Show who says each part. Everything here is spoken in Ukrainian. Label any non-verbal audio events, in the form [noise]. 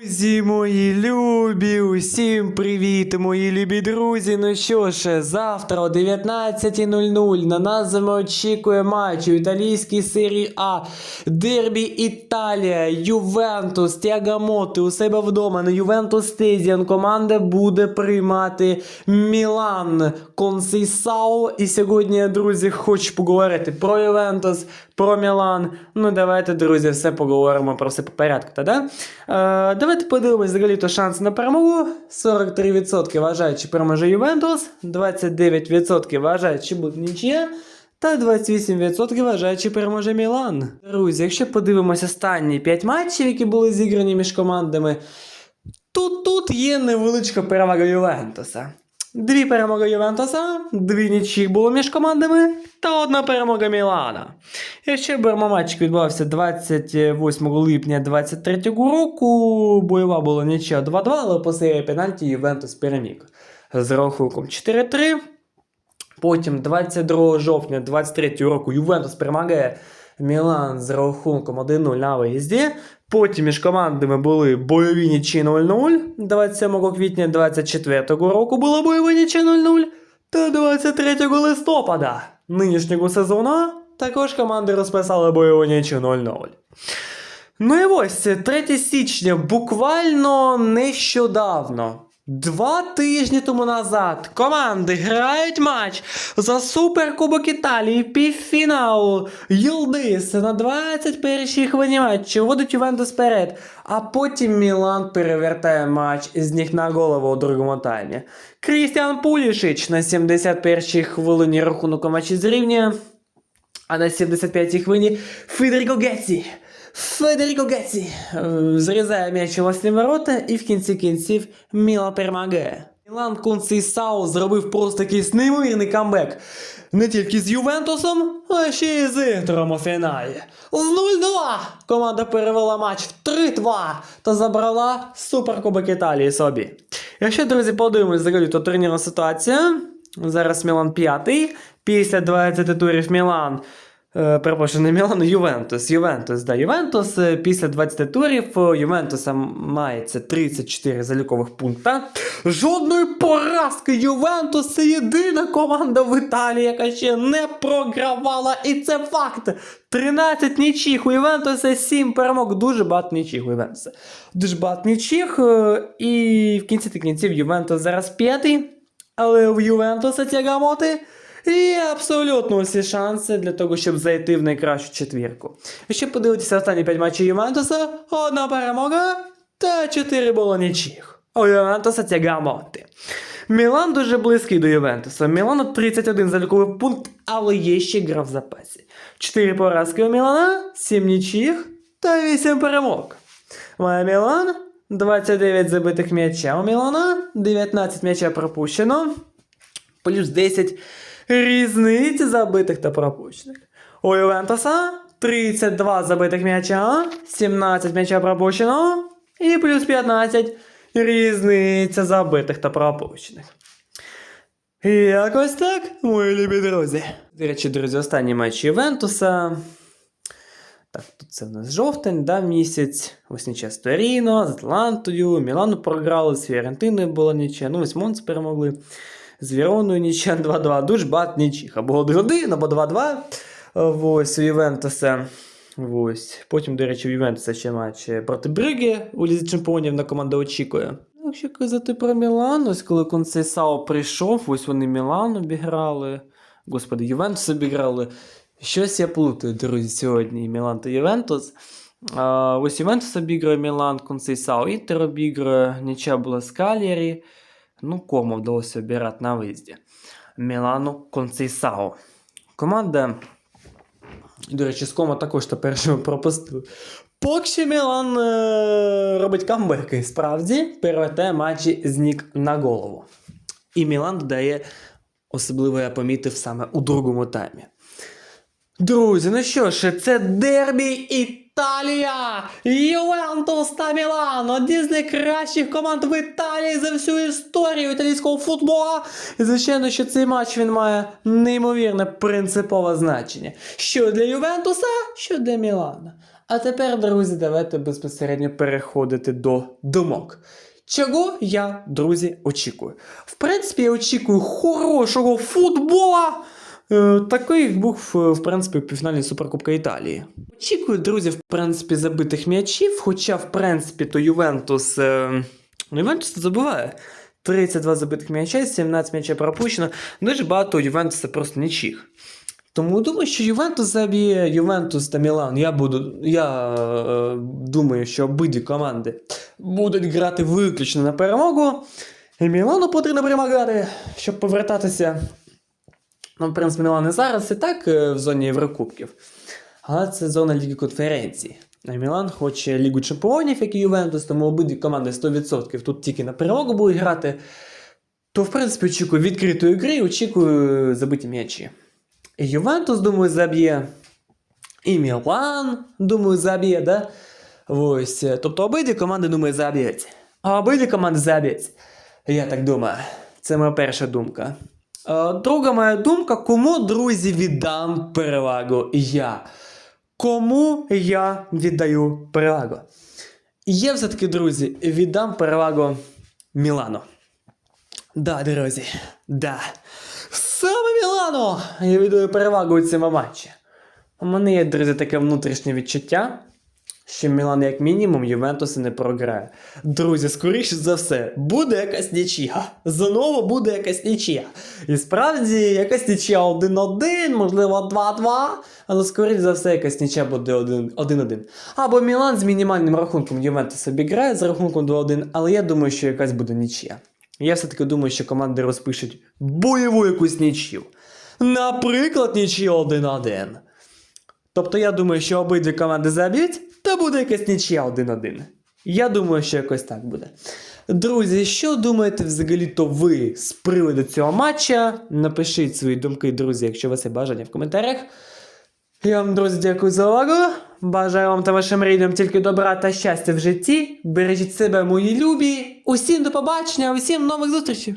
Speaker 1: Друзі мої любі, усім привіт, мої любі друзі. Ну що ж, завтра о 19.00 на нас з очікує матч у італійській серії А. Дербі Італія, Ювентус, Тягамоти у себе вдома на Ювентус Стезіан. Команда буде приймати Мілан Консейсао. І сьогодні, друзі, хочу поговорити про Ювентус, про Мілан. Ну, давайте, друзі, все поговоримо про все по порядку. Та, да? Е, давайте подивимось взагалі то шанси на перемогу. 43% вважають, чи переможе Ювентус, 29% вважають, чи буде нічия. Та 28% вважають, чи переможе Мілан. Друзі, якщо подивимося останні 5 матчів, які були зіграні між командами, Тут, тут є невеличка перевага Ювентуса. Дві перемоги Ювентуса, дві нічі було між командами та одна перемога Мілана. Беремо матч, відбувався 28 липня 2023 року, бойова була нічия 2-2, але по серії пенальті Ювентус переміг з рахунком 4-3. Потім 22 жовтня 23 року Ювентус перемагає Мілан з рахунком 1-0 на виїзді. Потім між командами були бойові нічі 0-0. 27 квітня 24 року була бойова нічі 0-0. Та 23 листопада нинішнього сезону також команди розписали бойову нічі 0-0. Ну і ось 3 січня, буквально нещодавно. Два тижні тому назад команди грають матч за Суперкубок Італії півфіналу. Юлдис на 21-й хвилині матчу вводить Ювентус вперед, а потім Мілан перевертає матч з ніг на голову у другому таймі. Крістіан Пулішич на 71-й хвилині рахунок у матчі зрівнює, а на 75-й хвилині Федеріко Гетці. Федеріко Гетці е, зрізає м'яч у власні ворота і в кінці кінців Міла перемагає. Мілан Консейсао зробив просто якийсь неймовірний камбек. Не тільки з Ювентусом, а ще й з Інтером у фіналі. З 0-2 команда перевела матч в 3-2 та забрала Суперкубок Італії собі. Якщо, друзі, подивимось взагалі, то турнірна ситуація. Зараз Мілан п'ятий. Після 20 турів Мілан. Е, Перепрошую, не Мілан, Ювентус. Ювентус, да, Ювентус. е, Після 20 турів Ювентуса мається 34 залікових пункта. Жодної поразки Ювентус це єдина команда в Італії, яка ще не програвала. І це факт. 13 нічих у Ювентуса, 7 перемог. Дуже багато нічих у Ювентуса. Дуже багато нічих. е, І в кінці кінців Ювентус зараз п'ятий. Але в Ювентуса тягамоти. Є абсолютно усі шанси для того, щоб зайти в найкращу четвірку. Якщо подивитися останні 5 матчів Ювентуса, одна перемога та 4 було нічих. У Ювентуса тягамоти. Мілан дуже близький до Ювентуса. Мілану 31 заліковий пункт, але є ще гра в запасі. 4 поразки у Мілана, 7 нічих та 8 перемог. Має Мілан 29 забитих м'яча у Мілана, 19 м'яча пропущено плюс 10 різниці забитих та пропущених. У Ювентуса 32 забитих м'яча, 17 м'яча пропущено і плюс 15 різниця забитих та пропущених. Якось так, мої любі друзі. До речі, друзі, останній матч Ювентуса. Так, тут це в нас жовтень, да, місяць. Ось нічия з Торіно, з Атлантою, Мілану програли, з Фіорентиною було нічия, ну ось Монц перемогли. З Віроною нічия 2-2. [laughs] Дуже багато нічих. Або 1-1, або 2-2. Ось у Ювентуса. Ось. Потім, до речі, у Ювентуса ще матч проти Бриги у Лізі Чемпіонів на команда очікує. Ну, Якщо казати про Мілан, ось коли Консейсао прийшов, ось вони Мілан обіграли. Господи, Ювентус обіграли. Щось я плутаю, друзі, сьогодні Мілан та Ювентус. Ось Ювентус обіграє Мілан, Консейсао, Інтер обіграє, нічия була з Калєрі. Ну, кому вдалося обіграти на виїзді. Мілану Консейсао. Команда, до речі, з Комо також що пропустили. Поки що Мілан е- робить камбеки, справді перевертає матчі з ніг на голову. І Мілан додає, особливо я помітив саме у другому таймі. Друзі, ну що ж, це дербі Італія! Ювентус та Мілан! Одні з найкращих команд в Італії за всю історію італійського футболу. І звичайно, що цей матч він має неймовірне принципове значення. Що для Ювентуса, що для Мілана. А тепер, друзі, давайте безпосередньо переходити до думок. Чого я, друзі, очікую? В принципі, я очікую хорошого футбола. Е, такий був, е, в принципі, півфіналі Суперкубка Італії. Очікую, друзі, в принципі, забитих м'ячів, хоча, в принципі, то Ювентус. Е, ну, Ювентус забиває. 32 забитих м'яча, 17 м'ячів пропущено. Дуже багато у Ювентуса просто нічих. Тому думаю, що Ювентус заб'є Ювентус та Мілан. Я буду. Я е, думаю, що обидві команди будуть грати виключно на перемогу. І Мілану потрібно перемагати, щоб повертатися. Ну, в принципі, Мілан і зараз і так е, в зоні Єврокубків. Але це зона Ліги конференцій. А Мілан хоче Лігу Чемпіонів, як і Ювентус, тому обидві команди 100% тут тільки на перемогу будуть грати. То, в принципі, очікую відкритої гри, очікую забиті м'ячі. І Ювентус, думаю, заб'є. І Мілан, думаю, заб'є, да? Ось. е, Тобто обидві команди, думаю, заб'ють. А обидві команди заб'ють. Я так думаю. Це моя перша думка. Е, Друга моя думка, кому, друзі, віддам перевагу я. Кому я віддаю перевагу? Я все-таки, друзі, віддам перевагу Мілану. Да, друзі, да. Саме Мілану я віддаю перевагу у цьому матчі. У мене є, друзі, таке внутрішнє відчуття, що Мілан, як мінімум, Ювентуси не програє. Друзі, скоріше за все, буде якась нічия. Знову буде якась нічия. І справді, якась нічия 1-1, можливо 2-2, але скоріше за все, якась нічия буде 1-1. Або Мілан з мінімальним рахунком Ювентус обіграє з рахунком 2-1, але я думаю, що якась буде нічия. Я все-таки думаю, що команди розпишуть бойову якусь нічию. Наприклад, нічия 1-1. Тобто я думаю, що обидві команди заб'ють, та буде якась нічия 1-1. Я думаю, що якось так буде. Друзі, що думаєте взагалі-то ви з приводу цього матча? Напишіть свої думки, друзі, якщо у вас є бажання в коментарях. Я вам, друзі, дякую за увагу. Бажаю вам та вашим рідним тільки добра та щастя в житті. Бережіть себе, мої любі. Усім до побачення, усім нових зустрічей!